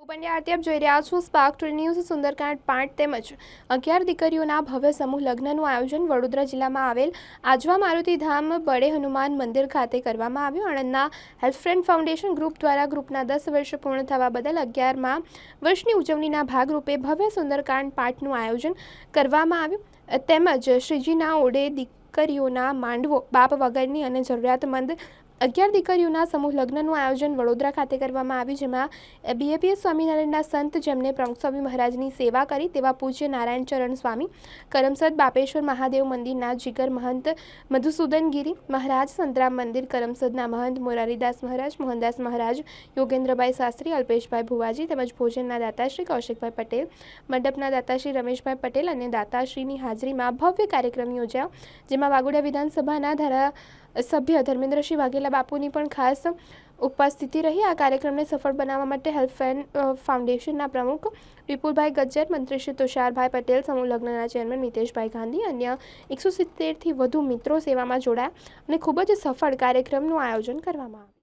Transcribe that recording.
પંડ્યા આરતી આપ જોઈ રહ્યા છો સ્પાર્ક ટુ ન્યૂઝ સુંદરકાંડ પાંચ તેમજ અગિયાર દીકરીઓના ભવ્ય સમૂહ લગ્નનું આયોજન વડોદરા જિલ્લામાં આવેલ આજવા મારુતિ ધામ બડે હનુમાન મંદિર ખાતે કરવામાં આવ્યું. આણંદના હેલ્પ ફ્રેન્ડ ફાઉન્ડેશન ગ્રુપ દ્વારા ગ્રુપના દસ વર્ષ પૂર્ણ થવા બદલ અગિયારમાં વર્ષની ઉજવણીના ભાગરૂપે ભવ્ય સુંદરકાંડ પાઠનું આયોજન કરવામાં આવ્યું. તેમજ શ્રીજીના ઓડે દીકરીઓના માંડવો, બાપ વગરની અને જરૂરિયાતમંદ અગિયાર દીકરીઓના સમૂહ લગ્નનું આયોજન વડોદરા ખાતે કરવામાં આવ્યું, જેમાં બીએપીએસ સ્વામિનારાયણના સંત જેમને પ્રમુખ સ્વામી મહારાજની સેવા કરી તેવા પૂજ્ય નારાયણ ચરણ સ્વામી, કરમસદ બાપેશ્વર મહાદેવ મંદિરના જીગર મહંત મધુસૂદન ગીરી, મહારાજ સંતરામ મંદિર કરમસદના મહંત મોરારીદાસ મહારાજ, મોહનદાસ મહારાજ, યોગેન્દ્રભાઈ શાસ્ત્રી, અલ્પેશભાઈ ભુવાજી તેમજ ભોજનના દાતાશ્રી કૌશિકભાઈ પટેલ, મંડપના દાતાશ્રી રમેશભાઈ પટેલ અને દાતાશ્રીની હાજરીમાં ભવ્ય કાર્યક્રમ યોજાયો, જેમાં વાગોડા વિધાનસભાના ધારા સભ્ય ધર્મેન્દ્રસિંહ વાઘેલા બાપુની પણ ખાસ ઉપસ્થિતિ રહી. આ કાર્યક્રમને સફળ બનાવવા માટે હેલ્પલાઇન ફાઉન્ડેશનના પ્રમુખ વિપુલભાઈ ગજ્જર, મંત્રી શ્રી તુષારભાઈ પટેલ, સમૂહ લગ્નના ચેરમેન મિતેશભાઈ ગાંધી, અન્ય એકસો સિત્તેરથી વધુ મિત્રો સેવામાં જોડાયા અને ખૂબ જ સફળ કાર્યક્રમનું આયોજન કરવામાં આવ્યું.